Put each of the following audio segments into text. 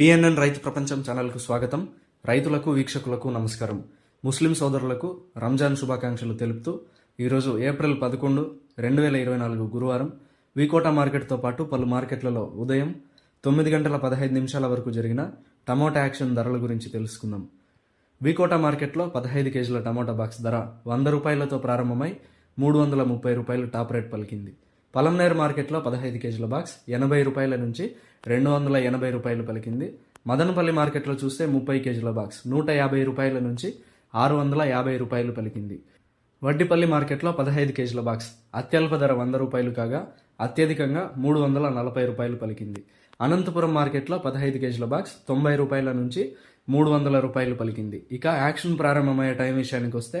PNN రైతు ప్రపంచం ఛానల్కు స్వాగతం. రైతులకు వీక్షకులకు నమస్కారం. ముస్లిం సోదరులకు రంజాన్ శుభాకాంక్షలు తెలుపుతూ ఈరోజు ఏప్రిల్ పదకొండు రెండు వేల ఇరవై నాలుగు గురువారం వికోట మార్కెట్తో పాటు పలు మార్కెట్లలో ఉదయం తొమ్మిది గంటల పదహైదు నిమిషాల వరకు జరిగిన టమోటా యాక్షన్ ధరల గురించి తెలుసుకుందాం. వికోట మార్కెట్లో పదహైదు కేజీల టమోటా బాక్స్ ధర వంద రూపాయలతో ప్రారంభమై మూడు వందల ముప్పై రూపాయలు టాప్ రేట్ పలికింది. పలంనేర్ మార్కెట్లో పదహైదు కేజీల బాక్స్ ఎనభై రూపాయల నుంచి రెండు వందల ఎనభై రూపాయలు పలికింది. మదనపల్లి మార్కెట్లో చూస్తే ముప్పై కేజీల బాక్స్ నూట యాభై రూపాయల నుంచి ఆరు వందల యాభై రూపాయలు పలికింది. వడ్డిపల్లి మార్కెట్లో పదహైదు కేజీల బాక్స్ అత్యల్ప ధర వంద రూపాయలు కాగా అత్యధికంగా మూడు వందల నలభై రూపాయలు పలికింది. అనంతపురం మార్కెట్లో పదహైదు కేజీల బాక్స్ తొంభై రూపాయల నుంచి మూడు వందల రూపాయలు పలికింది. ఇక యాక్షన్ ప్రారంభమయ్యే టైం విషయానికి వస్తే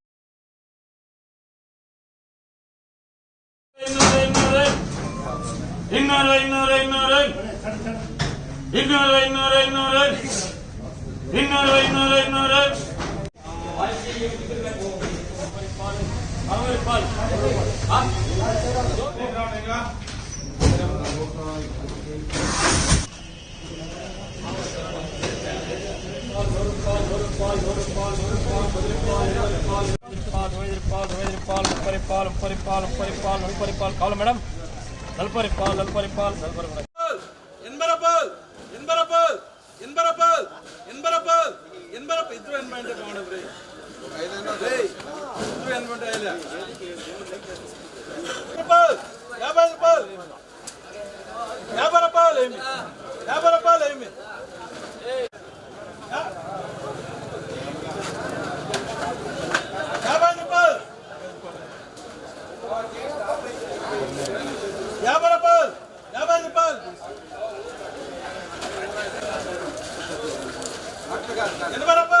இன்னொரு இன்னொரு இன்னொரு இன்னொரு இன்னொரு இன்னொரு இன்னொரு இன்னொரு இன்னொரு பால் பால் பால் பால் பால் பால் பால் பால் பால் காலம் மேடம் நல்பரிப்பால் நல்பரிப்பால் நல்பரிப்பால் என்பரப்பால் என்பரப்பால் என்பரப்பால் என்பரப்பால் என்பரப்பால் ಇದು ಏನು ಮಾಡಿ ಮಾಡೋದ್ರಿ ಇದು ಏನು ಮಾಡಿ ಇಲ್ಲ ಯಾವಾಗ అట్లా కాదు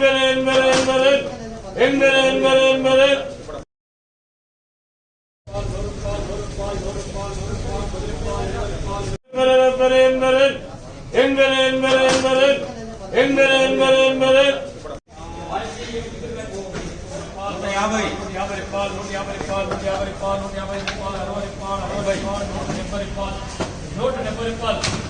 என்பது என்பது என்பது என்பது என்பது என்பது என்பது என்பது என்பது என்பது என்பது என்பது என்பது என்பது యాభై యాభై రూపాయలు నూట యాభై రూపాయలు నూట యాభై రూపాయలు నూట యాభై రూపాయలు అరవై రూపాయలు అరవై రూపాయలు నూట డెబ్బై రూపాయలు నూట డెబ్బై రూపాయలు